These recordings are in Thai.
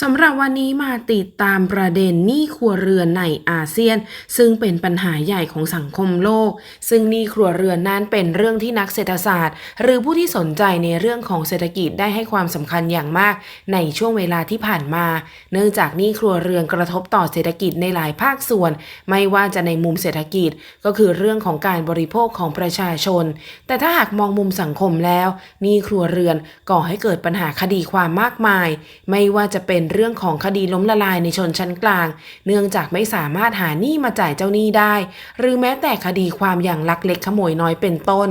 สำหรับวันนี้มาติดตามประเด็นหนี้ครัวเรือนในอาเซียน ซึ่งเป็นปัญหาใหญ่ของสังคมโลก ซึ่งหนี้ครัวเรือนนั้นเป็นเรื่องที่นักเศรษฐศาสตร์ หรือผู้ที่สนใจในเรื่องของเศรษฐกิจได้ให้ความสำคัญอย่างมาก ในช่วงเวลาที่ผ่านมา เนื่องจากหนี้ครัวเรือนกระทบต่อเศรษฐกิจในหลายภาคส่วน ไม่ว่าจะในมุมเศรษฐกิจ ก็คือเรื่องของการบริโภคของประชาชน แต่ถ้าหากมองมุมสังคมแล้วหนี้ครัวเรือนก่อให้เกิดปัญหาคดีความมากมาย ไม่ว่าจะเป็นเรื่องของคดีล้มละลายในชนชั้นกลาง เนื่องจากไม่สามารถหาหนี้มาจ่ายเจ้าหนี้ได้ หรือแม้แต่คดีความอย่างลักเล็กขโมยน้อยเป็นต้น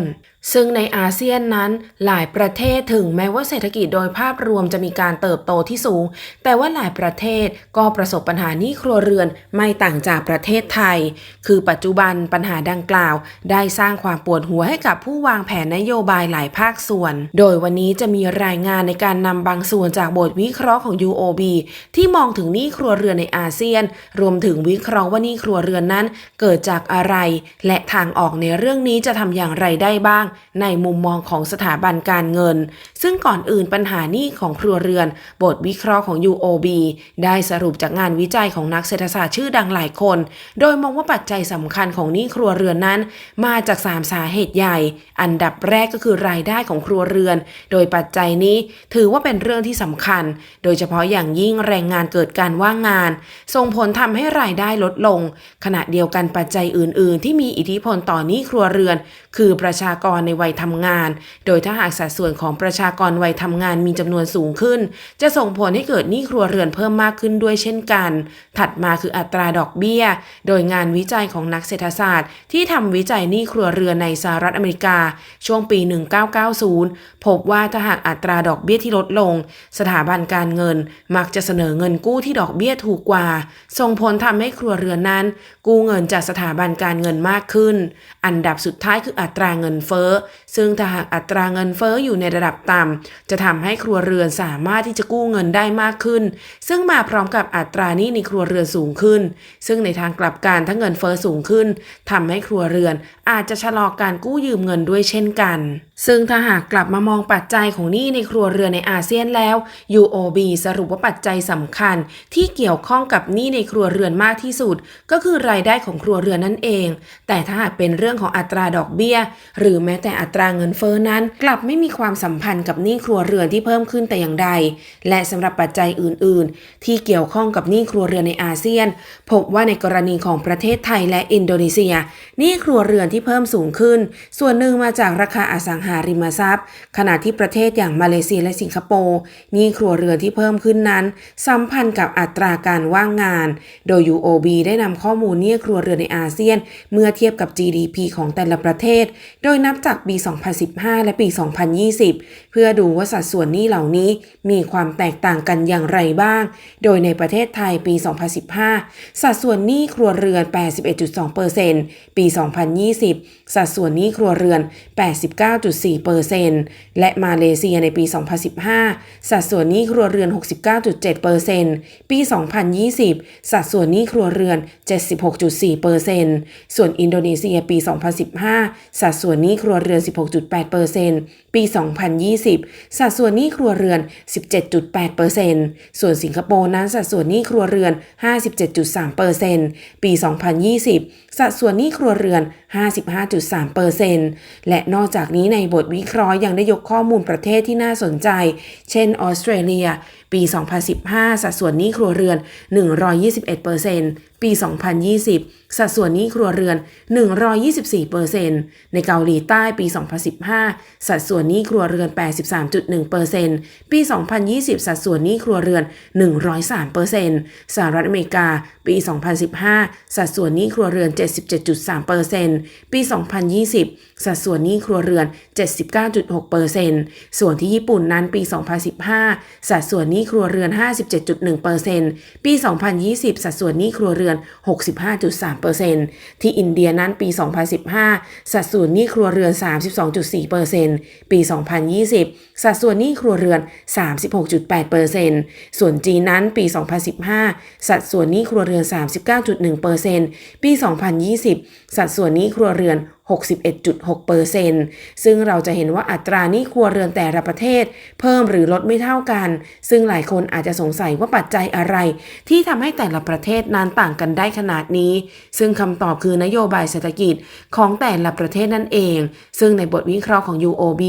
ซึ่งในอาเซียนนั้นหลายประเทศถึงแม้ว่าเศรษฐกิจโดยภาพรวมจะมีการเติบโตที่สูง แต่ว่าหลายประเทศก็ประสบปัญหาหนี้ครัวเรือนไม่ต่างจากประเทศไทย คือปัจจุบันปัญหาดังกล่าว ได้สร้างความปวดหัวให้กับผู้วางแผนนโยบายหลายภาคส่วน โดยวันนี้จะมีรายงานในการนำบางส่วนจากบทวิเคราะห์ของ UOB ที่มองถึงหนี้ครัวเรือนในอาเซียน รวมถึงวิเคราะห์ว่าหนี้ครัวเรือนนั้น เกิดจากอะไร และทางออกในเรื่องนี้จะทำอย่างไรได้บ้างในมุมมองของสถาบันการเงิน ซึ่งก่อนอื่นปัญหานี้ของครัวเรือน บทวิเคราะห์ของ UOB ได้สรุปจากงานวิจัยของนักเศรษฐศาสตร์ชื่อดังหลายคน โดยมองว่าปัจจัยสำคัญของหนี้ครัวเรือนนั้น มาจาก 3 สาเหตุใหญ่ อันดับแรกก็คือรายได้ของครัวเรือน โดยปัจจัยนี้ถือว่าเป็นเรื่องที่สำคัญ โดยเฉพาะอย่างยิ่งแรงงานเกิดการว่างงาน ส่งผลทำให้รายได้ลดลง ขณะเดียวกันปัจจัยอื่น ๆ ที่มีอิทธิพลต่อหนี้ครัวเรือนคือประชากรในวัยทำงาน โดยถ้าหากสัดส่วนของประชากรวัยทำงานมีจำนวนสูงขึ้น จะส่งผลให้เกิดหนี้ครัวเรือนเพิ่มมากขึ้นด้วยเช่นกัน ถัดมาคืออัตราดอกเบี้ย โดยงานวิจัยของนักเศรษฐศาสตร์ ที่ทำวิจัยหนี้ครัวเรือนในสหรัฐอเมริกา ช่วงปี 1990 พบว่าถ้าหากอัตราดอกเบี้ยที่ลดลง สถาบันการเงิน มักจะเสนอเงินกู้ที่ดอกเบี้ยถูกกว่า ส่งผลทำให้ครัวเรือนนั้น กู้เงินจากสถาบันการเงินมากขึ้น อันดับสุดท้ายคืออัตราเงินเฟ้อ ซึ่งถ้าหากอัตราเงินเฟ้ออยู่ในระดับต่ำจะทำให้ครัวเรือนสามารถที่จะกู้เงินได้มากขึ้น ซึ่งมาพร้อมกับอัตราหนี้ในครัวเรือนสูงขึ้น ซึ่งในทางกลับกันถ้าเงินเฟ้อสูงขึ้นทำให้ครัวเรือนอาจจะชะลอการกู้ยืมเงินด้วยเช่นกัน ซึ่งถ้าหากกลับมามองปัจจัยของหนี้ในครัวเรือนในอาเซียนแล้ว UOB สรุปว่าปัจจัยสำคัญ ที่เกี่ยวข้องกับหนี้ในครัวเรือนมากที่สุด ก็คือรายได้ของครัวเรือนนั่นเอง แต่ถ้าหากเป็นเรื่องของอัตราดอกเบี้ยหรือแม้แต่อัตราเงินเฟ้อนั้น กลับไม่มีความสัมพันธ์กับหนี้ครัวเรือนที่เพิ่มขึ้นแต่อย่างใด และสำหรับปัจจัยอื่น ๆ ที่เกี่ยวข้องกับหนี้ครัวเรือนในอาเซียน พบว่าในกรณีของประเทศไทยและอินโดนีเซียหนี้ครัวเรือนที่เพิ่มสูงขึ้น ส่วนหนึ่งมาจากราคาอสังหาริมทรัพย์ ขณะที่ประเทศอย่างมาเลเซียและสิงคโปร์หนี้ครัวเรือนที่เพิ่มขึ้นนั้น สัมพันธ์กับอัตราการว่างงาน โดย UOB ได้นำข้อมูลหนี้ครัวเรือนในอาเซียน เมื่อเทียบกับ GDP ของแต่ละประเทศโดยนับจากปี 2015 และปี 2020 เพื่อดูว่าสัดส่วนหนี้เหล่านี้มีความแตกต่างกันอย่างไรบ้าง โดยในประเทศไทยปี 2015 สัดส่วนหนี้ครัวเรือน 81.2%ปี 2020 สัดส่วนหนี้ครัวเรือน 89.4%และมาเลเซียในปี 2015 สัดส่วนหนี้ครัวเรือน 69.7%ปี 2020 สัดส่วนหนี้ครัวเรือน 76.4%ส่วนอินโดนีเซียปี 2015สัดส่วนหนี้ครัวเรือน 16.8%ปี 2020 สัดส่วนหนี้ครัวเรือน 17.8%ส่วนสิงคโปร์นั้นสัดส่วนหนี้ครัวเรือน 57.3%ปี 2020 สัดส่วนหนี้ครัวเรือน 55.3%และนอกจากนี้ในบทวิเคราะห์ยังได้ยกข้อมูลประเทศที่น่าสนใจ เช่นออสเตรเลีย ปี 2015 สัดส่วนหนี้ครัวเรือน 121% ปี 2020 สัดส่วนหนี้ครัวเรือน 124%ในเกาหลีใต้ปี 2015 สัดส่วนหนี้ครัวเรือน 83.1%ปี 2020 สัดส่วนหนี้ครัวเรือน 103%สหรัฐอเมริกา ปี 2015 สัดส่วนหนี้ครัวเรือน 77.3%ปี 2020 สัดส่วนหนี้ครัวเรือน 79.6%ส่วนที่ญี่ปุ่นนั้นปี 2015 สัดส่วนหนี้ครัวเรือน 57.1%ปี 2020 สัดส่วนหนี้ครัวเรือนอน 65.3%ที่อินเดียนั้นปี 2015 สัดส่วนหนี้ครัวเรือน 32.4%ปี 2020 สัดส่วนหนี้ครัวเรือน 36.8%ส่วนจีนนั้นปี 2015 สัดส่วนหนี้ครัวเรือน 39.1%ปี 2020 สัดส่วนหนี้ครัวเรือน61.6%ซึ่งเราจะเห็นว่าอัตราหนี้ครัวเรือนแต่ละประเทศ เพิ่มหรือลดไม่เท่ากัน ซึ่งหลายคนอาจจะสงสัยว่าปัจจัยอะไร ที่ทำให้แต่ละประเทศนั้นต่างกันได้ขนาดนี้ ซึ่งคำตอบคือนโยบายเศรษฐกิจของแต่ละประเทศนั่นเอง ซึ่งในบทวิเคราะห์ของ UOB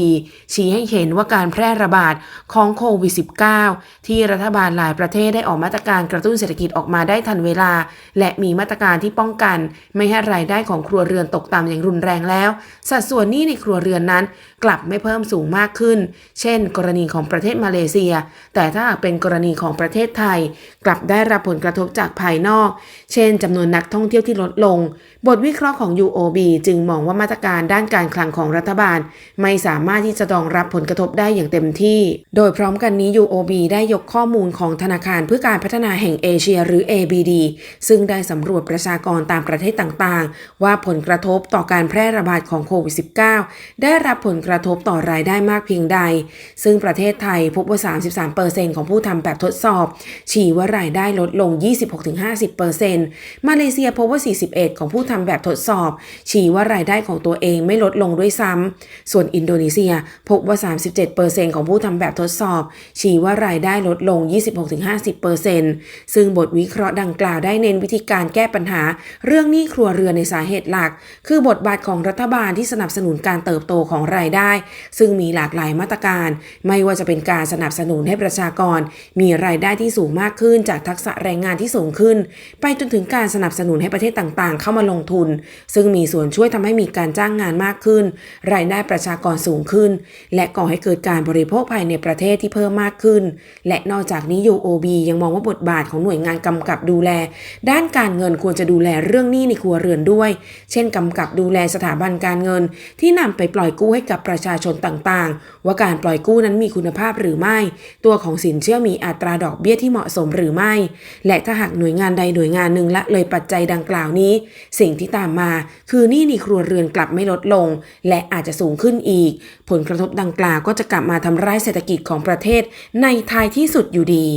ชี้ให้เห็นว่าการแพร่ระบาดของโควิด -19 ที่รัฐบาลหลายประเทศได้ออกมาตรการกระตุ้นเศรษฐกิจออกมาได้ทันเวลา และมีมาตรการที่ป้องกัน ไม่ให้รายได้ของครัวเรือนตกต่ำอย่างรุนแรงแล้ว สัดส่วนหนี้ในครัวเรือนนั้น กลับไม่เพิ่มสูงมากขึ้น เช่น กรณีของประเทศมาเลเซีย แต่ถ้าหากเป็นกรณีของประเทศไทย กลับได้รับผลกระทบจากภายนอก เช่นจำนวนนักท่องเที่ยวที่ลดลง บทวิเคราะห์ของ UOB จึงมองว่ามาตรการด้านการคลังของรัฐบาล ไม่สามารถที่จะรองรับผลกระทบได้อย่างเต็มที่ โดยพร้อมกันนี้ UOB ได้ยกข้อมูลของธนาคารเพื่อการพัฒนาแห่งเอเชียหรือ ABD ซึ่งได้สำรวจประชากรตามประเทศต่างๆ ว่าผลกระทบต่อการแพร่ระบาดของโควิด -19 ได้รับผลกระทบต่อรายได้มากเพียงใด ซึ่งประเทศไทยพบว่า 33%ของผู้ทำแบบทดสอบ ชี้ว่ารายได้ลดลง 26-50%มาเลเซียพบว่า 41 ของผู้ทำแบบทดสอบ ชี้ว่ารายได้ของตัวเองไม่ลดลงด้วยซ้ำ ส่วนอินโดนีเซียพบว่า 37%ของผู้ทำแบบทดสอบ ชี้ว่ารายได้ลดลง 26-50%ซึ่งบทวิเคราะห์ดังกล่าวได้เน้นวิธีการแก้ปัญหา เรื่องหนี้ครัวเรือนในสาเหตุหลัก คือบทบาทของรัฐบาลที่สนับสนุนการเติบโตของรายได้ ซึ่งมีหลากหลายมาตรการ ไม่ว่าจะเป็นการสนับสนุนให้ประชากร มีรายได้ที่สูงมากขึ้นจากทักษะแรงงานที่สูงขึ้น ไปจนถึงการสนับสนุนให้ประเทศต่างๆ เข้ามาลงทุน ซึ่งมีส่วนช่วยทำให้มีการจ้างงานมากขึ้น รายได้ประชากรสูงขึ้น และก่อให้เกิดการบริโภคภายในประเทศที่เพิ่มมากขึ้น และนอกจากนี้ UOB ยังมองว่าบทบาทของหน่วยงานกำกับดูแล ด้านการเงินควรจะดูแลเรื่องหนี้ในครัวเรือนด้วย เช่นกำกับดูแลสถาบันการเงิน ที่นำไปปล่อยกู้ให้กับประชาชนต่างๆ ว่าการปล่อยกู้นั้นมีคุณภาพหรือไม่ ตัวของสินเชื่อมีอัตราดอกเบี้ยที่เหมาะสมหรือไม่ และถ้าหากหน่วยงานใดหน่วยงานหนึ่งละเลยปัจจัยดังกล่าวนี้ สิ่งที่ตามมา คือหนี้ในครัวเรือนกลับไม่ลดลง และอาจจะสูงขึ้นอีก ผลกระทบดังกล่าวก็จะกลับมาทำร้ายเศรษฐกิจของประเทศในท้ายที่สุดอยู่ดี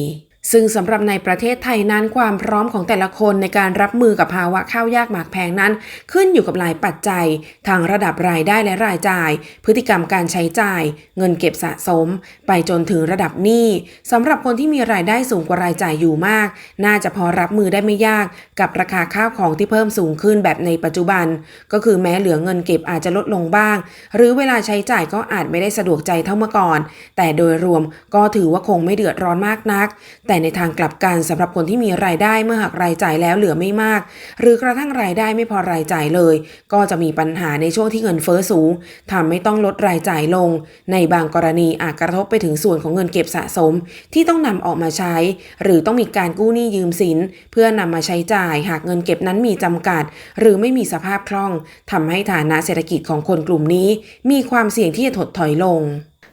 ซึ่งสำหรับในประเทศไทยนั้นความพร้อมของแต่ละคนในการรับมือกับภาวะข้าวยากหมากแพงนั้น ขึ้นอยู่กับหลายปัจจัย ทางระดับรายได้และรายจ่าย พฤติกรรมการใช้จ่าย เงินเก็บสะสม ไปจนถึงระดับหนี้สำหรับคนที่มีรายได้สูงกว่ารายจ่ายอยู่มาก น่าจะพอรับมือได้ไม่ยาก กับราคาข้าวของที่เพิ่มสูงขึ้นแบบในปัจจุบัน ก็คือแม้เหลือเงินเก็บอาจจะลดลงบ้าง หรือเวลาใช้จ่ายก็อาจไม่ได้สะดวกใจเท่าเมื่อก่อน แต่โดยรวมก็ถือว่าคงไม่เดือดร้อนมากนัก แต่ในทางกลับกันสำหรับคนที่มีรายได้เมื่อหักรายจ่ายแล้วเหลือไม่มาก หรือกระทั่งรายได้ไม่พอรายจ่ายเลย ก็จะมีปัญหาในช่วงที่เงินเฟ้อสูงทำให้ต้องลดรายจ่ายลง ในบางกรณีอาจกระทบไปถึงส่วนของเงินเก็บสะสม ที่ต้องนำออกมาใช้ หรือต้องมีการกู้หนี้ยืมสิน เพื่อนำมาใช้จ่าย หากเงินเก็บนั้นมีจำกัด หรือไม่มีสภาพคล่องทำให้ฐานะเศรษฐกิจของคนกลุ่มนี้ มีความเสี่ยงที่จะถดถอยลง